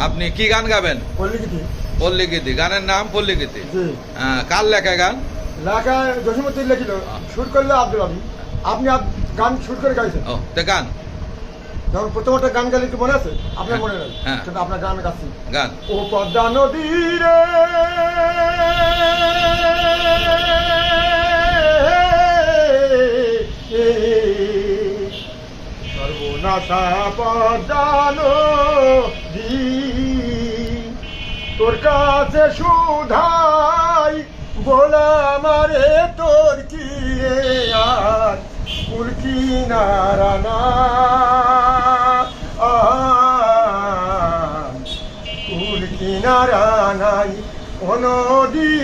আপনি কি গান গাবেন? পল্লীগীতি। গানের নাম পল্লীগীতি? জি। আহ, কার লেখা গান? লেখায় জসিমুদ্দিন লিখিল। শুট করলে আব্দুল আপনি আপ- গান করে গাইছেন? ও তে গান। যখন প্রথম একটা গান একটু মনে আছে? আপনার মনে নেই হ্যাঁ। কিন্তু আপনার গান গাচ্ছি। গান। ও পদ্মা সর্বনাশা পদ্মা তোর কাছে সুধাই বলা মারে তোর কি আর? কুলকি নারানা কুল কিনারা নাই ও নদী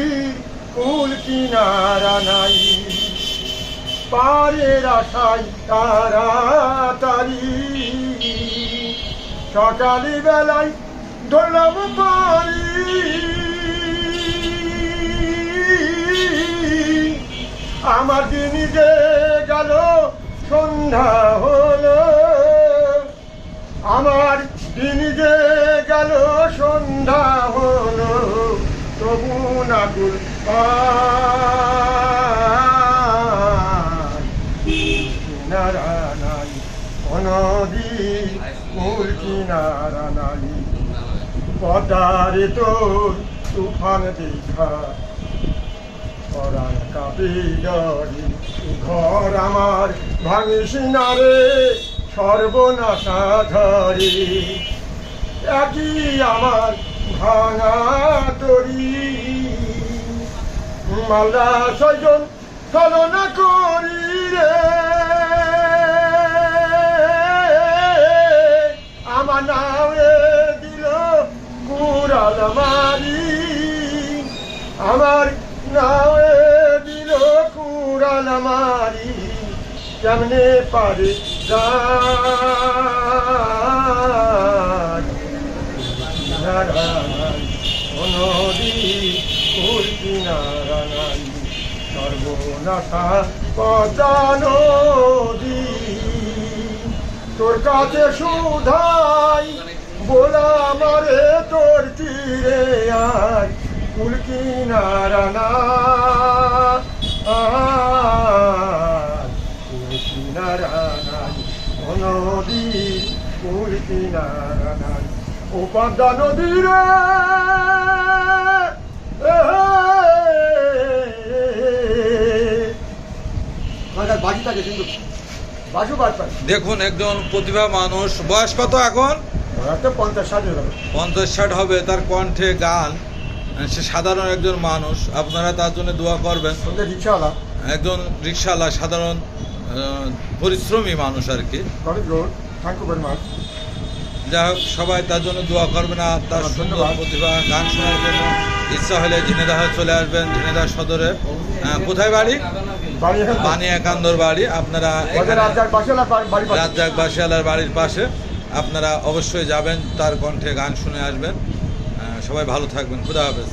কুল কিনারা নাই। পারের আশায় তাড়াতাড়ি সকালি বেলায় ধরলাম পারি। আমার দিন যে গেল, সন্ধ্যা হলো। আমার দিন যে গেল, সন্ধ্যা হলো। তবু নাকুল মূল কিনারা নাই। পদারে তোর তুফান দেখা। পরাণ কাপি ডরি ঘর আমার ভাঙিস না রে, সর্বনাশা ধরি একই আমার ভাঙা তরি। মাল্লা ছয়জন ছলনা করি রে। মারি আমার নামে দিল কুড়াল মারি কেমনে পারে নদী ফুল কিনারা নাই সর্বনাশা পদা নদী তোর কাছে সুধাই বলা মারে তোর তীরে আয় কুল কিনারা না। আয়, কুল কিনারা নাই ও নদী কুল কিনারা নাই। ও পদ্মা নদী রে বাজি থাকে কিন্তু বাজু বাজ দেখুন একজন প্রতিভা মানুষ বয়স কত এখন? পঞ্চাশ ষাট হবে তার কণ্ঠে গান। সে সাধারণ একজন মানুষ আপনারা তার জন্য দোয়া করবেন। একজন রিক্সাওয়ালা সাধারণ পরিশ্রমী মানুষ আর কি। যাই হোক সবাই তার জন্য দোয়া করবেন আর তার। সুন্দর প্রতিভা গান শোনার জন্য ইচ্ছা হলে ঝিনেদাহ চলে আসবেন ঝিনেদাহ সদরে। কোথায় বাড়ি। বানিয়া কান্দর বাড়ি। আপনারা। রাজ্জাক বাসিয়ালার বাড়ির পাশে। আপনারা অবশ্যই যাবেন তার কণ্ঠে গান শুনে আসবেন। সবাই ভালো থাকবেন। খুদা হাফেজ।